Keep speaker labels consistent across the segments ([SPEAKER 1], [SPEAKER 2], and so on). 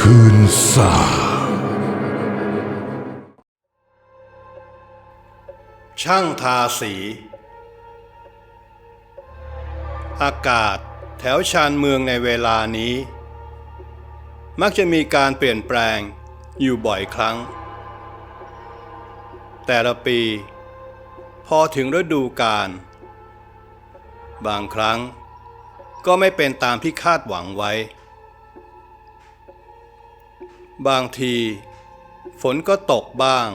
[SPEAKER 1] คืนสา
[SPEAKER 2] ช่างทาสี อากาศแถวชานเมืองในเวลานี้ มักจะมีการเปลี่ยนแปลงอยู่บ่อยครั้ง แต่ละปี พอถึงฤดูกาลบางครั้งก็ไม่เป็นตามที่คาดหวังไว้ บางที ฝนก็ตกบ้าง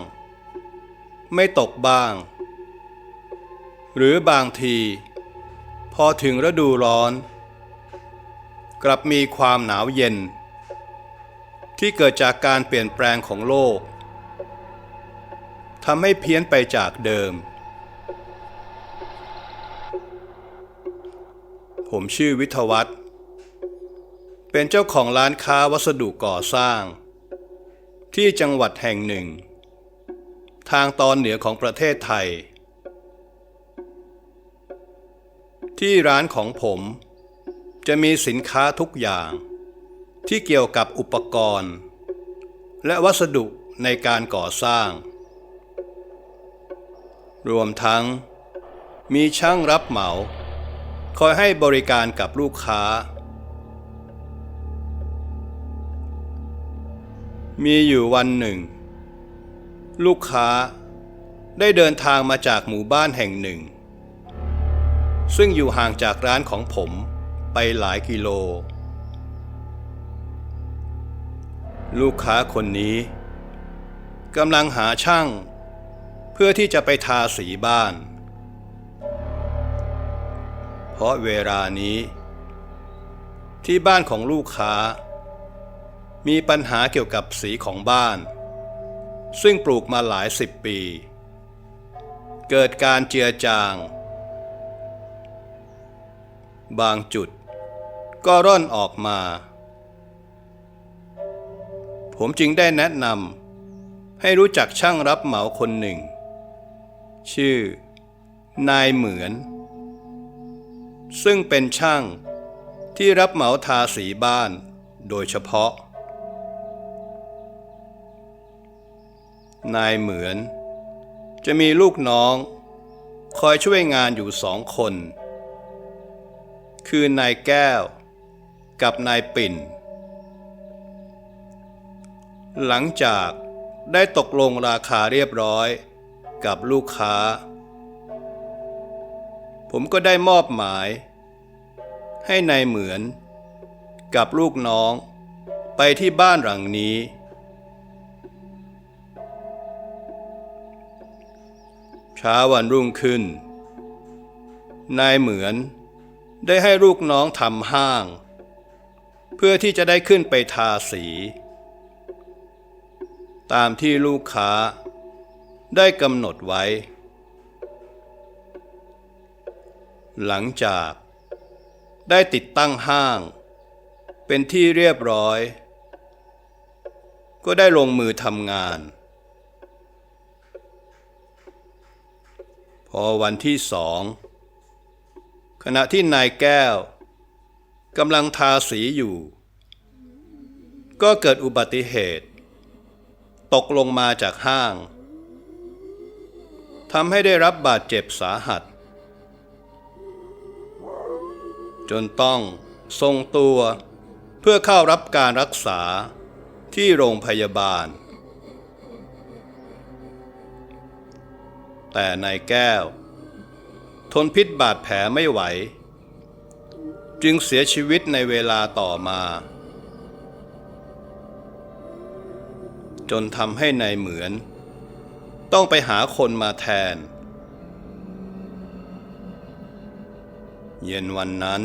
[SPEAKER 2] ไม่ตกบ้าง หรือบางที พอถึงฤดูร้อน กลับมีความหนาวเย็น ที่เกิดจากการเปลี่ยนแปลงของโลกทำให้เพี้ยนไปจากเดิม ผมชื่อวิทยวัฒน์เป็นเจ้าของร้านค้าวัสดุก่อสร้าง ที่จังหวัดแห่งหนึ่ง ทางตอนเหนือของประเทศไทย ที่ร้านของผมจะมีสินค้าทุกอย่าง ที่เกี่ยวกับอุปกรณ์ และวัสดุในการก่อสร้าง รวมทั้ง มีช่างรับเหมา คอยให้บริการกับลูกค้า มีอยู่วันหนึ่ง ลูกค้าได้เดินทางมาจากหมู่บ้านแห่งหนึ่ง ซึ่งอยู่ห่างจากร้านของผมไปหลายกิโล ลูกค้าคนนี้กำลังหาช่าง เพื่อที่จะไปทาสีบ้าน เพราะเวลานี้ ที่บ้านของลูกค้า มีปัญหาเกี่ยวกับสีของบ้าน ซึ่งปลูกมาหลายสิบปี เกิดการเจือจาง บางจุด ก็ร่อนออกมา ผมจึงได้แนะนำให้รู้จักช่างรับเหมาคนหนึ่ง ชื่อ นายเหมือน ซึ่งเป็นช่างที่รับเหมาทาสีบ้านโดยเฉพาะ นายเหมือน จะมีลูกน้อง คอยช่วยงานอยู่สองคน คือนายแก้ว กับนายปิ่น หลังจากได้ตกลงราคาเรียบร้อยกับลูกค้า ผมก็ได้มอบหมาย ให้นายเหมือน กับลูกน้องไปที่บ้านหลังนี้ ช้าวันรุ่งขึ้น นายเหมือนได้ให้ลูกน้องทำห้าง เพื่อที่จะได้ขึ้นไปทาสี ตามที่ลูกค้าได้กำหนดไว้ หลังจากได้ติดตั้งห้าง เป็นที่เรียบร้อย ก็ได้ลงมือทำงาน อวันที่สอง ขณะที่นายแก้วกำลังทาสีอยู่ ก็เกิดอุบัติเหตุ ตกลงมาจากห้างทำให้ได้รับบาดเจ็บสาหัส จนต้องทรงตัวเพื่อเข้ารับการรักษาที่โรงพยาบาล แต่นายแก้ว ทนพิษบาดแผลไม่ไหว จึงเสียชีวิตในเวลาต่อมา จนทำให้นายเหมือน ต้องไปหาคนมาแทน เย็นวันนั้น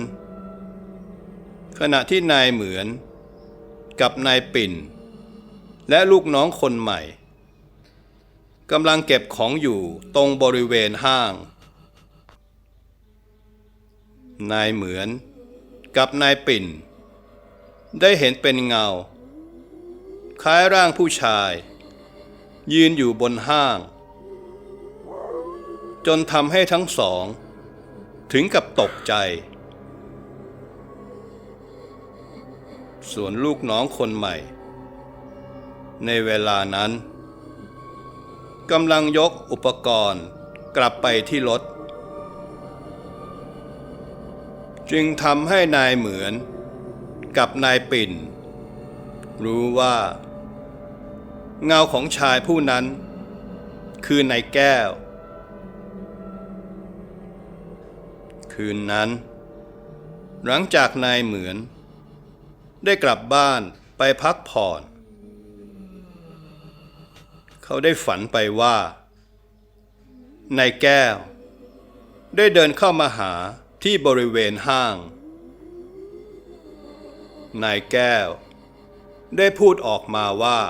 [SPEAKER 2] ขณะที่นายเหมือนกับนายปิ่น และลูกน้องคนใหม่ กำลังเก็บของอยู่ตรงบริเวณห้าง นายเหมือนกับนายปิ่น ได้เห็นเป็นเงา คล้ายร่างผู้ชาย ยืนอยู่บนห้าง จนทำให้ทั้งสอง ถึงกับตกใจ ส่วนลูกน้องคนใหม่ ในเวลานั้น กำลังยกอุปกรณ์กลับไปที่รถ จึงทำให้นายเหมือนกับนายปิ่น รู้ว่า เงาของชายผู้นั้น คือนายแก้ว คืนนั้น หลังจากนายเหมือน ได้กลับบ้านไปพักผ่อน เขาได้ฝันไปว่านายแก้ว ได้เดินเข้ามาหาที่บริเวณห้าง นายแก้ว ได้พูดออกมาว่า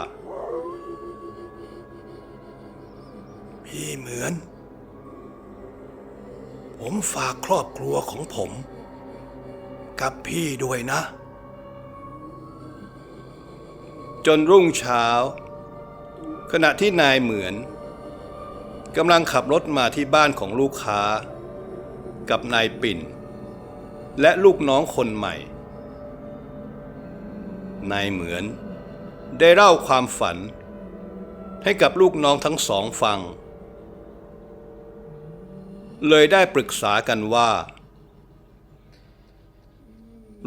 [SPEAKER 2] พี่เหมือน ผมฝากครอบครัวของผม กับพี่ด้วยนะ จนรุ่งเช้า ขณะที่นายเหมือนกำลังขับรถมาที่บ้านของลูกค้า กับนายปิ่น และลูกน้องคนใหม่ นายเหมือนได้เล่าความฝัน ให้กับลูกน้องทั้งสองฟัง เลยได้ปรึกษากันว่า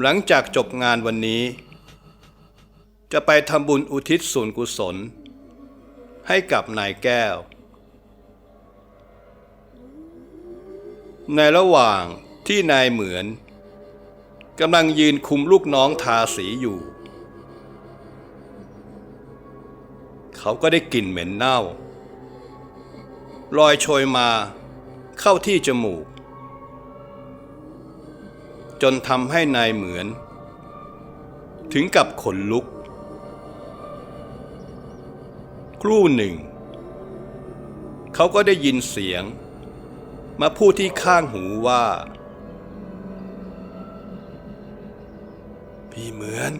[SPEAKER 2] หลังจากจบงานวันนี้ จะไปทำบุญอุทิศส่วนกุศล ให้กับนายแก้ว ในระหว่างที่นายเหมือนกำลังยืนคุมลูกน้องทาสีอยู่ เขาก็ได้กลิ่นเหม็นเน่า ลอยโชยมาเข้าที่จมูก จนทำให้นายเหมือน ถึงกับขนลุก ครู่หนึ่ง เขาก็ได้ยินเสียง มาพูดที่ข้างหูว่า พี่เหมือน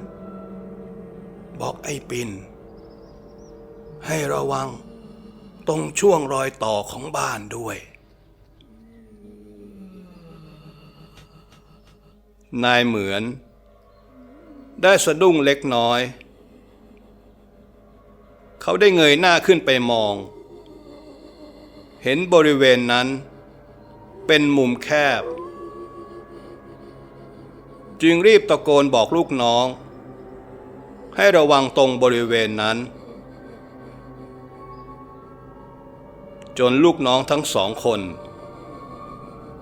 [SPEAKER 2] บอกไอ้ปินให้ระวังตรงช่วงรอยต่อของบ้านด้วย นายเหมือน ได้สะดุ้งเล็กน้อย เขาได้เงยหน้าขึ้นไปมอง เห็นบริเวณนั้น เป็นมุมแคบ จึงรีบตะโกนบอกลูกน้อง ให้ระวังตรงบริเวณนั้น จนลูกน้องทั้งสองคน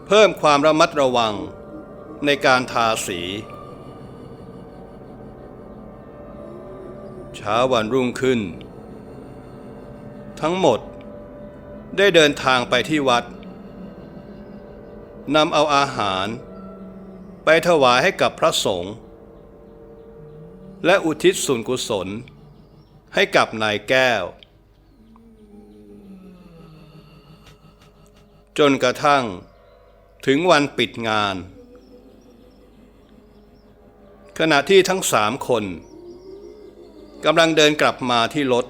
[SPEAKER 2] เพิ่มความระมัดระวังในการทาสีเช้าวันรุ่งขึ้น ทั้งหมด ได้เดินทางไปที่วัดนำเอาอาหาร ไปถวายให้กับพระสงฆ์และอุทิศส่วนกุศล ให้กับนายแก้ว จนกระทั่งถึงวันปิดงาน ขณะที่ทั้งสามคนกำลังเดินกลับมาที่รถ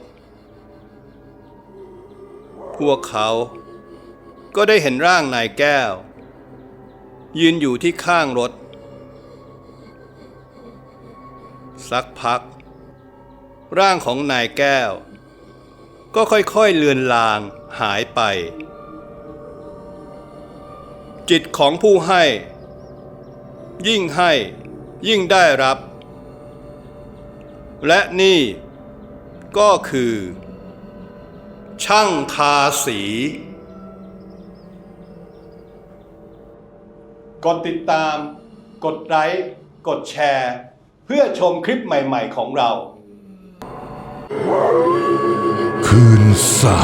[SPEAKER 2] พวกเขา ก็ได้เห็นร่างนายแก้ว ยืนอยู่ที่ข้างรถ สักพัก ร่างของนายแก้ว ก็ค่อยๆเลือนลางหายไป จิตของผู้ให้ ยิ่งให้ยิ่งได้รับ และนี่ก็คือ ช่างทาสี กดติดตาม กดไลค์ กดแชร์ เพื่อชมคลิปใหม่ ๆ ของเรา
[SPEAKER 1] คืนสา